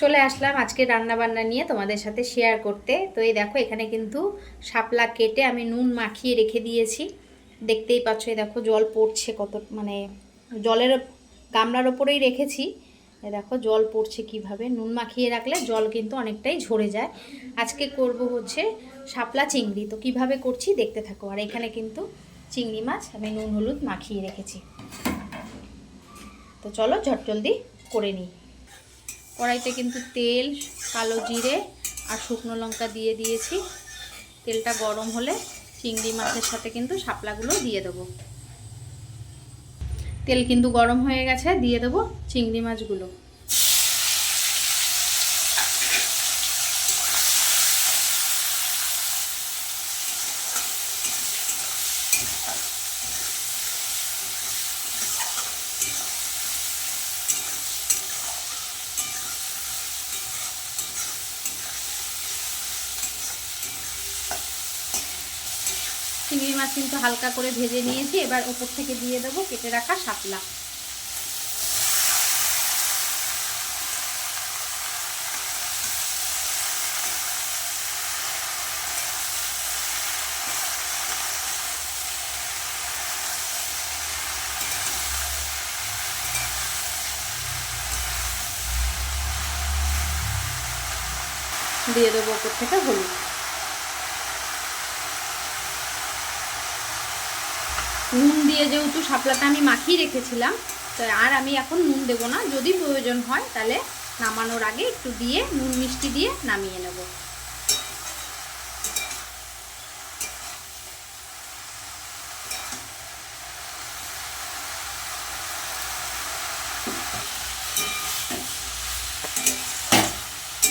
চলে আসলাম আজকে রান্না বান্না নিয়ে তোমাদের সাথে শেয়ার করতে। তো এই দেখো, এখানে কিন্তু শাপলা কেটে আমি নুন মাখিয়ে রেখে দিয়েছি। দেখতেই পাচ্ছ, এই দেখো, জল পড়ছে কত মানে জলের গামলার ওপরেই রেখেছি। এই দেখো, জল পড়ছে কীভাবে? নুন মাখিয়ে রাখলে জল কিন্তু অনেকটাই ঝরে যায়। আজকে করব হচ্ছে শাপলা চিংড়ি। তো কীভাবে করছি দেখতে থাকো। আর এখানে কিন্তু চিংড়ি মাছ আমি নুন হলুদ মাখিয়ে রেখেছি। তো চলো ঝট জলদি করে নিই। কড়াইতে কিন্তু তেল, কালো জিরে আর শুকনো লঙ্কা দিয়ে দিয়েছি। তেলটা গরম হলে চিংড়ি মাছের সাথে কিন্তু শাপলাগুলো দিয়ে দেবো। তেল কিন্তু গরম হয়ে গেছে, দিয়ে দেবো চিংড়ি মাছগুলো। চিংড়ি মাছ কিন্তু হালকা করে ভেজে নিয়েছি, এবার ওপর থেকে দিয়ে দেবো কেটে রাখা শাপলা। দিয়ে দেবো ওপর থেকে হলুদ। নুন দিয়ে যেহেতু শাপলাটা আমি মাখিয়ে রেখেছিলাম তো আর আমি এখন নুন দেব না। যদি প্রয়োজন হয়, তাহলে নামানোর আগে একটু দিয়ে নুন মিষ্টি দিয়ে নামিয়ে নেব।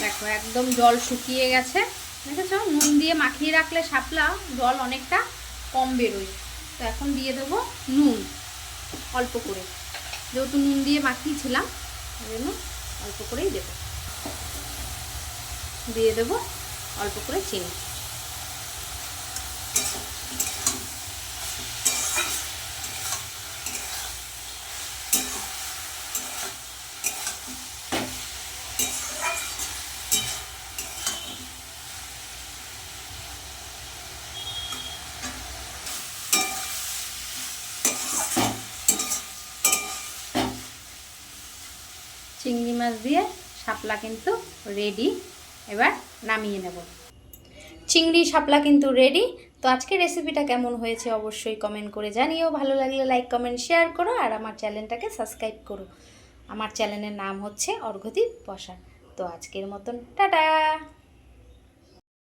দেখো, একদম জল শুকিয়ে গেছে। দেখেছ? নুন দিয়ে মাখিয়ে রাখলে শাপলা জল অনেকটা কম বেরোয়। তো এখন দিয়ে দেবো নুন, অল্প করে। যেহেতু নুন দিয়ে মাখিয়েছিলাম ওই জন্য অল্প করেই দেব। দিয়ে দেবো অল্প করে চিনি। চিংড়ি মাছ দিয়ে শাপলা কিন্তু রেডি এবার নামিয়ে নেব। চিংড়ি, শাপলা কিন্তু রেডি তো আজকে রেসিপিটা কেমন হয়েছে অবশ্যই কমেন্ট করে জানিও। ভালো লাগলে লাইক কমেন্ট শেয়ার করো আর আমার চ্যানেলটাকে সাবস্ক্রাইব করো। আমার চ্যানেলের নাম হচ্ছে অর্ঘদীপ বসার। তো আজকের মতন, টাটা!